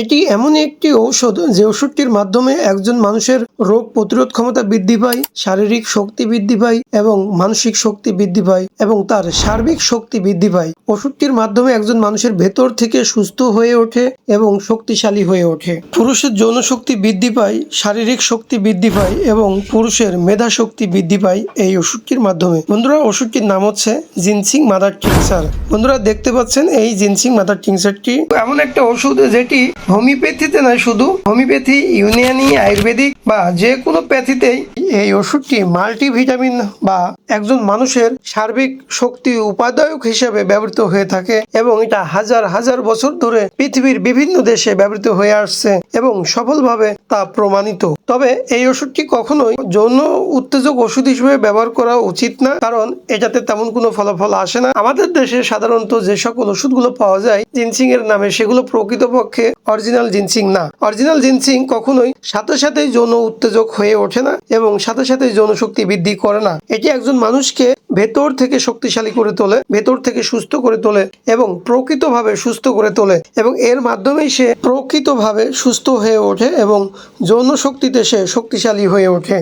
এটি এমন একটি ঔষধ যে ওষুধটির মাধ্যমে একজন মানুষের রোগ প্রতিরোধ ক্ষমতা বৃদ্ধি পায়, শারীরিক শক্তি বৃদ্ধি পায় এবং মানসিক শক্তি বৃদ্ধি পায় এবং তার সার্বিক শক্তি বৃদ্ধি পায়। ওষুধটির মাধ্যমে একজন মানুষের ভেতর থেকে সুস্থ হয়ে ওঠে এবং শক্তিশালী হয়ে ওঠে। পুরুষের যৌন শক্তি বৃদ্ধি পায়, শারীরিক শক্তি বৃদ্ধি পায় এবং পুরুষের মেধা শক্তি বৃদ্ধি পায় এই ওষুধটির মাধ্যমে। বন্ধুরা, ওষুধটির নাম হচ্ছে জিনসিং মাদার টিংসার বন্ধুরা, দেখতে পাচ্ছেন এই জিনসিং মাদার টিংসারটি এমন একটা ওষুধ যেটি হোমিওপ্যাথিতে নয়, শুধু হোমিওপ্যাথি, ইউনিয়নি, আয়ুর্বেদিক বা যে কোনো প্যাথিতেই এই ওষুধটি মাল্টিভিটামিন বা একজন মানুষের সার্বিক শক্তি উপাদায়ক হিসেবে ব্যবহৃত হয়ে থাকে এবং এটা হাজার হাজার বছর ধরে পৃথিবীর বিভিন্ন দেশে ব্যবহৃত হয়ে আসছে এবং সফলভাবে তা প্রমাণিত তবে এই ওষুধটি কখনোই যৌন উত্তেজক ওষুধ হিসেবে ব্যবহার করা উচিত না, কারণ এটাতে তেমন কোনো ফলাফল আসে না। আমাদের দেশে সাধারণত যে সকল ওষুধগুলো পাওয়া যায়, জিনসিং এর নামে সেগুলো প্রকৃতপক্ষে অরিজিনাল জিনসিং না। অরিজিনাল জিনসিং কখনোই সাথে সাথে যৌন উত্তেজক হয়ে ওঠে না এবং সাথে সাথে যৌন শক্তি বৃদ্ধি করে না। এটি একজন মানুষকে ভেতর থেকে শক্তিশালী করে তোলে, ভেতর থেকে সুস্থ করে তোলে এবং প্রকৃতভাবে সুস্থ করে তোলে এবং এর মাধ্যমেই সে প্রকৃতভাবে সুস্থ হয়ে ওঠে এবং যৌন সে শক্তিশালী হয়ে ওঠে।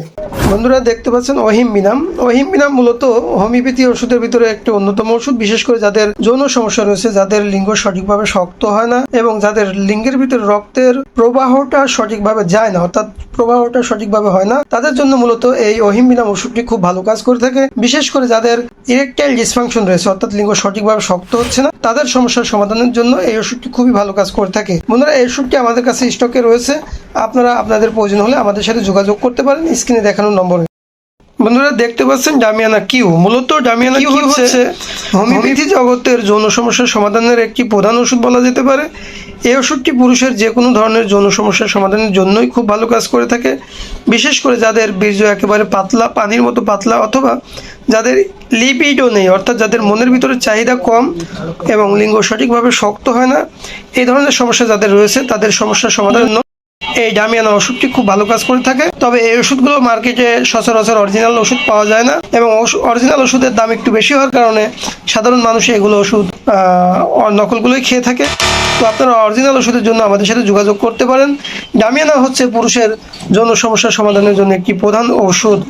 বন্ধুরা, দেখতে পাচ্ছেন অহিম বিনাম অহিম বিনাম মূলত হোমিওপ্যাথি ওষুধের ভিতরে একটি অন্যতম ওষুধ, বিশেষ করে যাদের যৌন সমস্যা রয়েছে, যাদের লিঙ্গ সঠিকভাবে শক্ত হয় না এবং যাদের লিঙ্গের ভিতরে রক্তের প্রবাহটা সঠিকভাবে যায় না, অর্থাৎ প্রবাহটা সঠিকভাবে হয় না, তাদের জন্য মূলত এই অহিম বিনাম ওষুধটি খুব ভালো কাজ করে থাকে। বিশেষ করে যাদের ইরেকটাইল ডিসফাংশন রয়েছে, অর্থাৎ লিঙ্গ সঠিকভাবে শক্ত হচ্ছে না, তাদের সমস্যার সমাধানের জন্য এই ওষুধটি খুবই ভালো কাজ করে থাকে। বন্ধুরা, এই ওষুধটি আমাদের কাছে স্টকে রয়েছে। আপনারা, আপনাদের প্রয়োজন হলে আমাদের সাথে যোগাযোগ করতে পারেন স্ক্রিনে দেখানো নম্বরে। বন্ধুরা দেখতে পাচ্ছেন ডামিয়ানা কিউ। মূলত ডামিয়ানা কিউ হচ্ছে হোমিওপ্যাথি জগতের যৌন সমস্যার সমাধানের একটি প্রধান ওষুধ বলা যেতে পারে। এই ওষুধটি পুরুষের যে কোনো ধরনের যৌন সমস্যার সমাধানের জন্যই খুব ভালো কাজ করে থাকে। বিশেষ করে যাদের বীর্য একেবারে পাতলা পানির মতো পাতলা অথবা যাদের লিপিডও নেই অর্থাৎ যাদের মনের ভিতরে চাহিদা কম এবং লিঙ্গ সঠিকভাবে শক্ত হয় না এই ধরনের সমস্যা যাদের রয়েছে তাদের সমস্যার সমাধানের এই ডামিয়ানা ওষুধটি খুব ভালো কাজ করে থাকে। তবে এই ওষুধগুলো মার্কেটে সচরাচর অরিজিনাল ওষুধ পাওয়া যায় না এবং অরিজিনাল ওষুধের দাম একটু বেশি হওয়ার কারণে সাধারণ মানুষ এগুলো ওষুধ নকলগুলোই খেয়ে থাকে। তো আপনারা অরিজিনাল ওষুধের জন্য আমাদের সাথে যোগাযোগ করতে পারেন। ডামিয়ানা হচ্ছে পুরুষের যৌন সমস্যার সমাধানের জন্য একটি প্রধান ঔষধ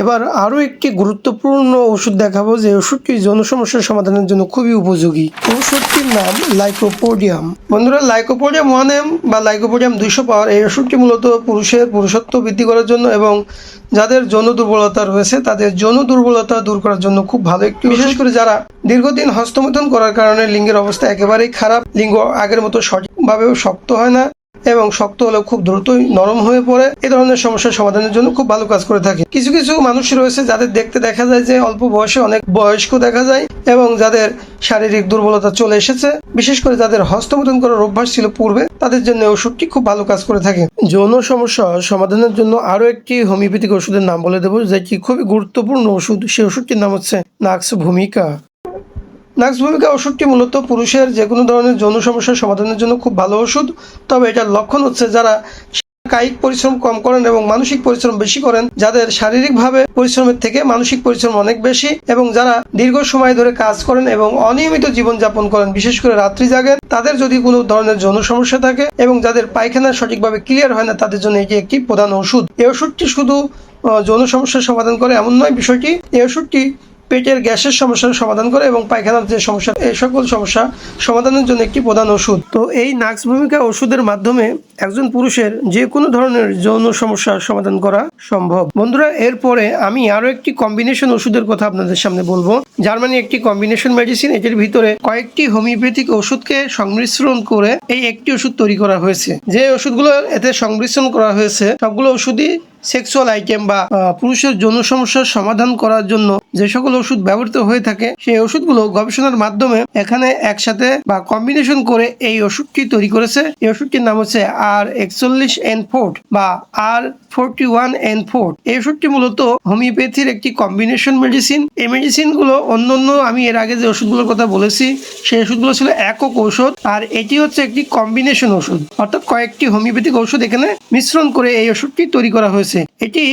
এবার আরও একটি গুরুত্বপূর্ণ ওষুধ দেখাবো যে ওষুধটি যৌন সমস্যার সমাধানের জন্য খুবই উপযোগী। ওষুধটির নাম লাইকোপোডিয়াম। বন্ধুরা, লাইকোপোডিয়াম ওয়ান এম বা লাইকোপোডিয়াম দুইশো পাওয়ার এই ওষুধটি মূলত পুরুষের পুরুষত্ব বৃদ্ধি করার জন্য এবং যাদের যৌন দুর্বলতা রয়েছে, তাদের যৌন দুর্বলতা দূর করার জন্য খুব ভালো একটি বিশেষ করে যারা দীর্ঘদিন হস্তমৈথুন করার কারণে লিঙ্গের অবস্থা একেবারেই খারাপ, লিঙ্গ আগের মতো সঠিকভাবেও শক্ত হয় না এবং শক্ত হলেও খুব দ্রুতই নরম হয়ে পড়ে। এ ধরনের সমস্যার সমাধানের জন্য খুব ভালো কাজ করে থাকে। কিছু কিছু মানুষ রয়েছে যাদের দেখতে দেখা যায় যে অল্প বয়সে অনেক বয়স্ক দেখা যায় এবং যাদের শারীরিক দুর্বলতা চলে এসেছে। বিশেষ করে যাদের হস্তমোদন করার অভ্যাস ছিল পূর্বে, তাদের জন্য ওষুধটি খুব ভালো কাজ করে থাকে। যৌন সমস্যা সমাধানের জন্য আরও একটি হোমিওপ্যাথিক ওষুধের নাম বলে দেবো, যেটি খুবই গুরুত্বপূর্ণ ওষুধ। সেই ওষুধটির নাম হচ্ছে নাক্স ভূমিকা নাক্স ভূমিকা ওষুধটি মূলত পুরুষের যে কোনো ধরনের যৌন সমস্যার সমাধানের জন্য খুব ভালো ওষুধ। তবে এটার লক্ষণ হচ্ছে যারা কায়িক পরিশ্রম কম করেন এবং মানসিক পরিশ্রম বেশি করেন, যাদের শারীরিকভাবে পরিশ্রমের থেকে মানসিক পরিশ্রম অনেক বেশি এবং যারা দীর্ঘ সময় ধরে কাজ করেন এবং অনিয়মিত জীবন যাপন করেন, বিশেষ করে রাত্রি জাগেন, তাদের যদি কোনো ধরনের যৌন সমস্যা থাকে এবং যাদের পায়খানা সঠিকভাবে ক্লিয়ার হয় না, তাদের জন্য এটি একটি প্রধান ওষুধ। এই ওষুধটি শুধু যৌন সমস্যার সমাধান করে এমন নয়, বিষয়টি, এই ওষুধটি পেটের গ্যাসের সমস্যার সমাধান করে এবং পায়খানার যে সমস্যা, এই সকল সমস্যা সমাধানের জন্য একটি প্রধান ওষুধ। তো এই নাক্স ভূমিকা ওষুধের মাধ্যমে একজন পুরুষের যে কোনো ধরনের যৌন সমস্যার সমাধান করা সম্ভব। বন্ধুরা, এরপরে আমি আরও একটি কম্বিনেশন ওষুধের কথা আপনাদের সামনে বলব। জার্মানি একটি কম্বিনেশন মেডিসিন এটির ভিতরে কয়েকটি হোমিওপ্যাথিক ওষুধকে সংমিশ্রণ করে এই একটি ওষুধ তৈরি করা হয়েছে। যে ওষুধগুলো এতে সংমিশ্রণ করা হয়েছে, সবগুলো ওষুধই সেক্সুয়াল আইটেম বা পুরুষের যৌন সমস্যার সমাধান করার জন্য যে সকল ওষুধ ব্যবহৃত হয়ে থাকে, সেই ওষুধগুলো গবেষণার মাধ্যমে এখানে একসাথে বা কম্বিনেশন করে এই ওষুধটি তৈরি করেছে। এই ওষুধটির নাম হচ্ছে আর একচল্লিশ এন ফোর্ট বা আর ফোরটি ওয়ান এন ফোর্ট এই ওষুধটি মূলত হোমিওপ্যাথির একটি কম্বিনেশন মেডিসিন এই মেডিসিনগুলো অন্য অন্য আমি এর আগে যে ওষুধগুলোর কথা বলেছি, সেই ওষুধগুলো ছিল একক ঔষধ আর এটি হচ্ছে একটি কম্বিনেশন ওষুধ অর্থাৎ কয়েকটি হোমিওপ্যাথিক ওষুধ এখানে মিশ্রণ করে এই ওষুধটি তৈরি করা হয়েছে। এটি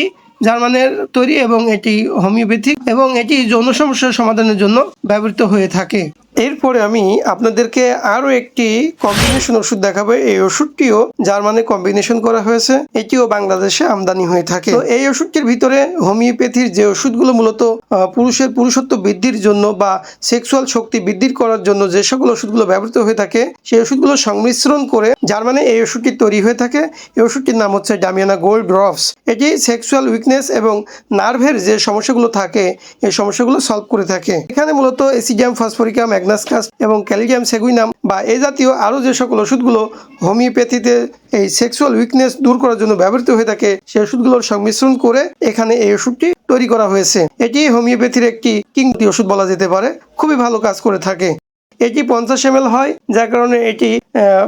জার্মানের তৈরি এবং এটি হোমিওপ্যাথিক এবং এটি যৌন সমস্যার সমাধানের জন্য ব্যবহৃত হয়ে থাকে। এরপরে আমি আপনাদেরকে আরও একটি কম্বিনেশন ওষুধ দেখাবো। এই ওষুধটিও জার্মানে কম্বিনেশন করা হয়েছে। এটিও বাংলাদেশে আমদানি হয়ে থাকে। তো এই ওষুধটির ভিতরে হোমিওপ্যাথির যে ওষুধগুলো মূলত পুরুষের পুরুষত্ব বৃদ্ধির জন্য বা সেক্সুয়াল শক্তি বৃদ্ধির করার জন্য যে সকল ওষুধগুলো ব্যবহৃত হয়ে থাকে, সেই ওষুধগুলো সংমিশ্রণ করে জার্মানে এই ওষুধটি তৈরি হয়ে থাকে। এই ওষুধটির নাম হচ্ছে ডামিয়ানা গোল্ড ড্রপস এটি সেক্সুয়াল উইকনেস এবং নার্ভের যে সমস্যাগুলো থাকে, এই সমস্যাগুলো সলভ করে থাকে। এখানে মূলত এসিডিয়াম ফসফরিকাম ম্যাগনাসকাস এবং ক্যালিডিয়াম সেগুইনাম বা এই জাতীয় আরও যে সকল ওষুধগুলো হোমিওপ্যাথিতে এই সেক্সুয়াল উইকনেস দূর করার জন্য ব্যবহৃত হয়ে থাকে সেই ওষুধগুলোর সংমিশ্রণ করে এখানে এই ওষুধটি তৈরি করা হয়েছে। এটি হোমিওপ্যাথির একটি কিংতি ওষুধ বলা যেতে পারে, খুবই ভালো কাজ করে থাকে। এটি পঞ্চাশ এম হয়, যার কারণে এটি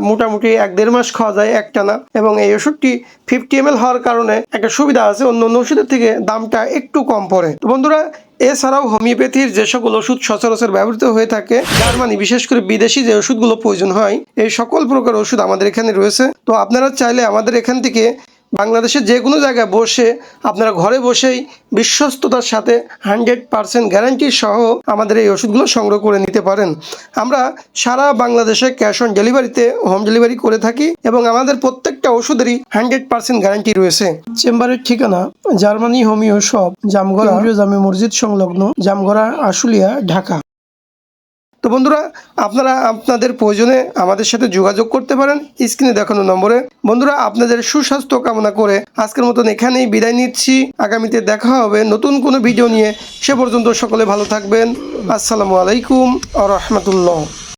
মোটামুটি এক দেড় মাস খাওয়া যায় একটানা এবং এই ওষুধটি ফিফটি এম হওয়ার কারণে একটা সুবিধা আছে অন্য অন্য ওষুধের থেকে দামটা একটু কম পড়ে। তো বন্ধুরা এছাড়াও হোমিওপ্যাথির যে সকল ওষুধ সচরাচর ব্যবহৃত হয়ে থাকে, জার্মানি বিশেষ করে বিদেশি যে ওষুধগুলো প্রয়োজন হয়, এই সকল প্রকার ওষুধ আমাদের এখানে রয়েছে। তো আপনারা চাইলে আমাদের এখান থেকে বাংলাদেশের যে কোনো জায়গায় বসে আপনারা ঘরে বসেই বিশ্বস্ততার সাথে হান্ড্রেড পারসেন্ট গ্যারান্টি সহ আমাদের এই ওষুধগুলো সংগ্রহ করে নিতে পারেন। আমরা সারা বাংলাদেশে ক্যাশ অন ডেলিভারিতে হোম ডেলিভারি করে থাকি এবং আমাদের প্রত্যেকটা ওষুধেরই হান্ড্রেড পারসেন্ট গ্যারান্টি রয়েছে। চেম্বারের ঠিকানা জার্মানি হোমিও শপ জামগড়া জামে মসজিদ সংলগ্ন জামগড়া আশুলিয়া ঢাকা। তো বন্ধুরা, আপনারা আপনাদের প্রয়োজনে আমাদের সাথে যোগাযোগ করতে পারেন। স্ক্রিনে দেখানো নম্বরে। বন্ধুরা, আপনাদের সুস্বাস্থ্য কামনা করে আজকের মতন এখানেই বিদায় নিচ্ছি। আগামীতে দেখা হবে নতুন কোনো ভিডিও নিয়ে। সে পর্যন্ত সকলে ভালো থাকবেন। আসসালামু আলাইকুম আ রহমতুল্লাহ।